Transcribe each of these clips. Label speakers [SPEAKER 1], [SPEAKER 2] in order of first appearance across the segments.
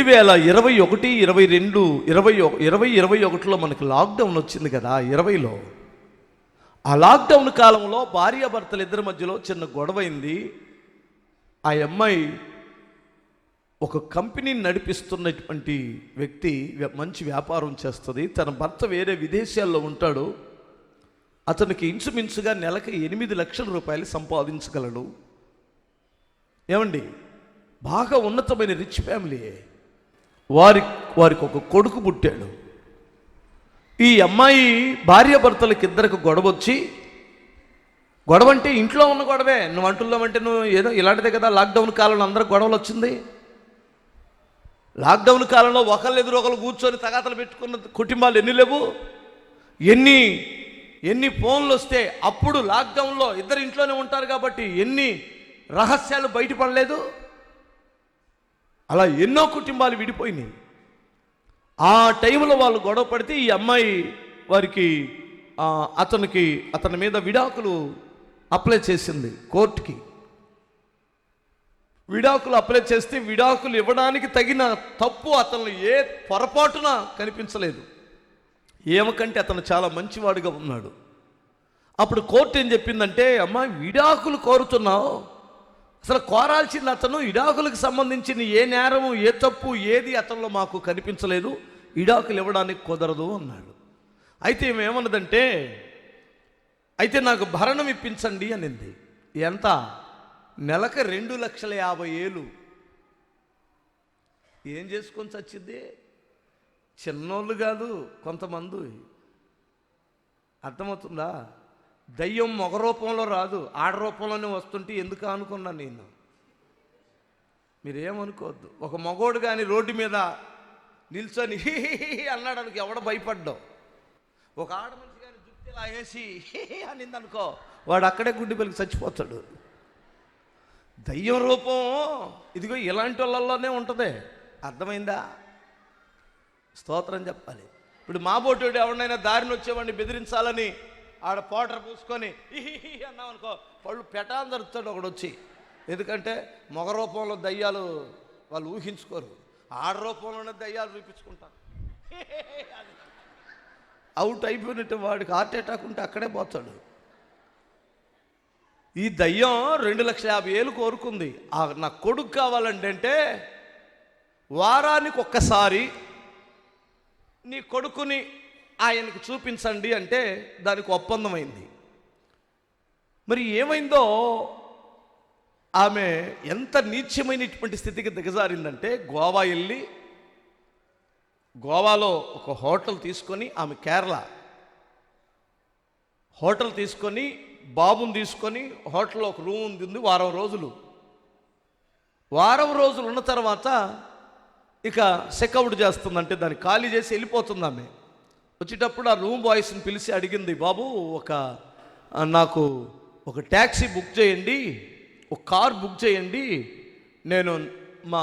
[SPEAKER 1] రెండు వేల ఇరవై ఒకటి ఇరవై రెండు ఇరవై ఇరవై ఇరవై ఒకటిలో మనకు లాక్డౌన్ వచ్చింది కదా ఇరవైలో. ఆ లాక్డౌన్ కాలంలో భార్యాభర్తలు ఇద్దరి మధ్యలో చిన్న గొడవైంది. ఆ అమ్మాయి ఒక కంపెనీని నడిపిస్తున్నటువంటి వ్యక్తి మంచి వ్యాపారం చేస్తుంది. తన భర్త వేరే విదేశాల్లో ఉంటాడు. అతనికి ఇంచుమించుగా నెలకి ఎనిమిది లక్షల రూపాయలు సంపాదించగలడు. ఏమండి? బాగా ఉన్నతమైన రిచ్ ఫ్యామిలీ వారి వారికి ఒక కొడుకు పుట్టాడు. ఈ అమ్మాయి భార్యాభర్తలకి ఇద్దరికి గొడవ వచ్చి గొడవ అంటే ఇంట్లో ఉన్న గొడవే. నువ్వు అంటున్నావంటే నువ్వు ఏదో ఇలాంటిదే కదా లాక్డౌన్ కాలంలో అందరూ గొడవలు వచ్చింది. లాక్డౌన్ కాలంలో ఒకళ్ళు ఎదురు ఒకరు కూర్చొని తగాతలు పెట్టుకున్న కుటుంబాలు ఎన్ని లేవు? ఎన్ని ఎన్ని ఫోన్లు వస్తే అప్పుడు లాక్డౌన్లో ఇద్దరు ఇంట్లోనే ఉంటారు కాబట్టి ఎన్ని రహస్యాలు బయటపడలేదు? అలా ఎన్నో కుటుంబాలు విడిపోయినాయి. ఆ టైంలో వాళ్ళు గొడవ పడితే ఈ అమ్మాయి వారికి అతనికి అతని మీద విడాకులు అప్లై చేసింది కోర్టుకి. విడాకులు అప్లై చేస్తే విడాకులు ఇవ్వడానికి తగిన తప్పు అతను ఏ పొరపాటున కనిపించలేదు. ఏమకంటే అతను చాలా మంచివాడుగా ఉన్నాడు. అప్పుడు కోర్టు ఏం చెప్పిందంటే అమ్మాయి విడాకులు కోరుతున్నావు. అసలు కోరాల్సింది అతను ఇడాకులకు సంబంధించిన ఏ నేరము ఏ తప్పు ఏది అతనిలో మాకు కనిపించలేదు ఇడాకులు ఇవ్వడానికి కుదరదు అన్నాడు. అయితే ఏమన్నదంటే అయితే నాకు భరణం ఇప్పించండి అనింది. ఎంత? నెలకు రెండు లక్షల యాభై ఏలు. ఏం చేసుకొని చచ్చింది చిన్నోళ్ళు కాదు కొంతమంది. అర్థమవుతుందా? దయ్యం మొగ రూపంలో రాదు ఆడ రూపంలోనే వస్తుంటే ఎందుకు అనుకున్నా నేను? మీరేమనుకోవద్దు. ఒక మగోడు కానీ రోడ్డు మీద నిల్చొని అన్నాడు అనుకో ఎవడ భయపడ్డావు ఒక ఆడ మనిషి కానీ జుట్టు ఇలా వేసి అనింది అనుకో వాడు అక్కడే గుడ్డి పెలికి చచ్చిపోతాడు. దయ్యం రూపం ఇదిగో ఇలాంటి వాళ్ళల్లోనే ఉంటుంది. అర్థమైందా? స్తోత్రం చెప్పాలి. ఇప్పుడు మా బోటుడు ఎవరినైనా దారిని వచ్చేవాడిని బెదిరించాలని ఆడ పౌడర్ పూసుకొని అన్నాం అనుకో పళ్ళు పెటాన్ జరుగుతాడు ఒకడు వచ్చి. ఎందుకంటే మగ రూపంలో దయ్యాలు వాళ్ళు ఊహించుకోరు. ఆడ రూపంలోనే దయ్యాలు చూపించుకుంటారు. అవుట్ అయిపోయినట్టు వాడికి హార్ట్ అటాక్ ఉంటే అక్కడే పోతాడు. ఈ దయ్యం రెండు లక్షల యాభై ఏళ్ళు కోరుకుంది. ఆ నా కొడుకు కావాలంటే అంటే వారానికి ఒక్కసారి నీ కొడుకుని ఆయనకు చూపించండి అంటే దానికి ఒప్పందమైంది. మరి ఏమైందో ఆమె ఎంత నీచమైనటువంటి స్థితికి దిగజారిందంటే గోవా వెళ్ళి గోవాలో ఒక హోటల్ తీసుకొని ఆమె కేరళ హోటల్ తీసుకొని బాబుని తీసుకొని హోటల్లో ఒక రూమ్ ఉంది వారం రోజులు. వారం రోజులు ఉన్న తర్వాత ఇక చెక్అవుట్ చేస్తుందంటే దాన్ని ఖాళీ చేసి వెళ్ళిపోతుంది ఆమె. వచ్చేటప్పుడు ఆ రూమ్ బాయ్స్ని పిలిచి అడిగింది బాబు ఒక నాకు ఒక ట్యాక్సీ బుక్ చేయండి ఒక కార్ బుక్ చేయండి నేను మా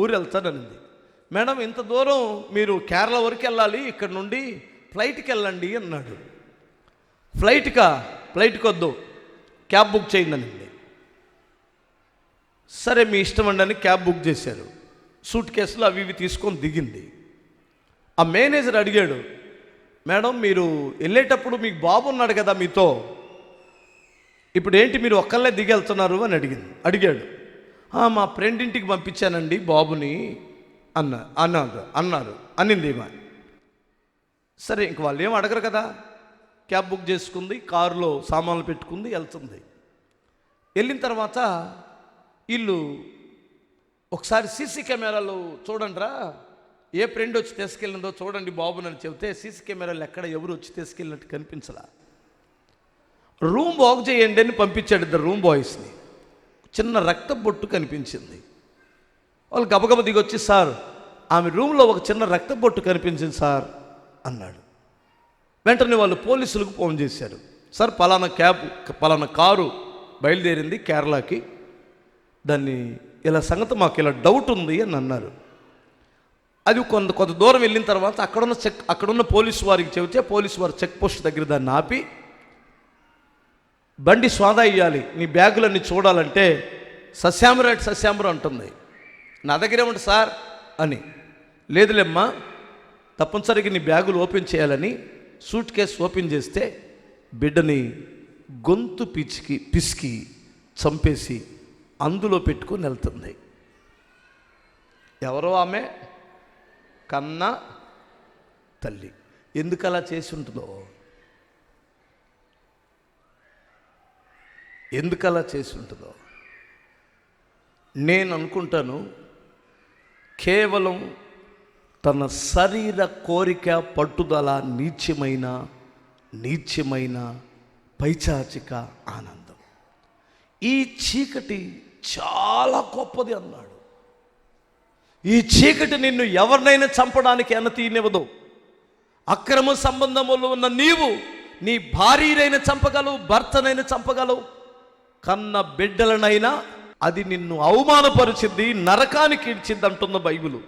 [SPEAKER 1] ఊరు వెళ్తాననింది. మేడం ఇంత దూరం మీరు కేరళ వరకు వెళ్ళాలి ఇక్కడ నుండి ఫ్లైట్కి వెళ్ళండి అన్నాడు. ఫ్లైట్కా? ఫ్లైట్కి వద్దు క్యాబ్ బుక్ చేయండి అనింది. సరే మీ ఇష్టం అండి అని క్యాబ్ బుక్ చేశారు. సూట్ కేసులు అవి ఇవి తీసుకొని దిగింది. ఆ మేనేజర్ అడిగాడు మేడం మీరు వెళ్ళేటప్పుడు మీకు బాబు ఉన్నాడు కదా మీతో. ఇప్పుడు ఏంటి మీరు ఒక్కళ్ళే దిగి వెళ్తున్నారు అని అడిగింది. అడిగాడు. మా ఫ్రెండ్ ఇంటికి పంపించానండి బాబుని. అన్న అన్నారు అన్నారు అనింది ఈమె. సరే ఇంక వాళ్ళు ఏం అడగరు కదా. క్యాబ్ బుక్ చేసుకుంది కారులో సామాన్లు పెట్టుకుంది వెళ్తుంది. వెళ్ళిన తర్వాత వీళ్ళు ఒకసారి సీసీ కెమెరాలు చూడండిరా. ఏ ఫ్రెండ్ వచ్చి తీసుకెళ్ళిందో చూడండి బాబునని చెబితే సీసీ కెమెరాలు ఎక్కడ ఎవరు వచ్చి తీసుకెళ్ళినట్టు కనిపించలా. రూమ్ బాగు చేయండి అని పంపించాడు ఇద్దరు రూమ్ బాయ్స్ని చిన్న రక్త బొట్టు కనిపించింది. వాళ్ళు గబగబ దిగొచ్చి సార్ ఆమె రూమ్లో ఒక చిన్న రక్త బొట్టు కనిపించింది సార్ అన్నాడు. వెంటనే వాళ్ళు పోలీసులకు ఫోన్ చేశారు. సార్ పలానా క్యాబ్ పలానా కారు బయలుదేరింది కేరళకి. దాన్ని ఇలా సంగతి మాకు ఇలా డౌట్ ఉంది అని అన్నారు. అది కొంత కొంత దూరం వెళ్ళిన తర్వాత అక్కడున్న చెక్ అక్కడున్న పోలీసు వారికి చెబితే పోలీసు వారు చెక్ పోస్ట్ దగ్గర దాన్ని ఆపి బండి స్వాదా ఇవ్వాలి నీ బ్యాగులన్నీ చూడాలంటే సస్యామరాటి సస్యామరం అంటుంది. నా దగ్గర ఏమంటే సార్? అని. లేదులేమ్మా తప్పనిసరిగా నీ బ్యాగులు ఓపెన్ చేయాలని సూట్ కేస్ ఓపెన్ చేస్తే బిడ్డని గొంతు పిచ్చికి పిసికి చంపేసి అందులో పెట్టుకొని వెళ్తుంది. ఎవరో ఆమె కన్న తల్లి. ఎందుకు అలా చేసి ఉంటుందో ఎందుకు అలా చేసి ఉంటుందో నేను అనుకుంటాను కేవలం తన శరీర కోరిక పట్టుదల నీచ్యమైన నీచ్యమైన పైచాచిక ఆనందం. ఈ చీకటి చాలా గొప్పది అన్నాడు. ఈ చీకటి నిన్ను ఎవరినైనా చంపడానికి అనతీయనివ్వదు అక్రమ సంబంధములు ఉన్న నీవు నీ భార్యనైనా చంపగలవు భర్తనైనా చంపగలవు. కన్న బిడ్డలనైనా అది నిన్ను అవమానపరిచింది నరకానికి ఇచ్చింది అంటున్న బైబిలు.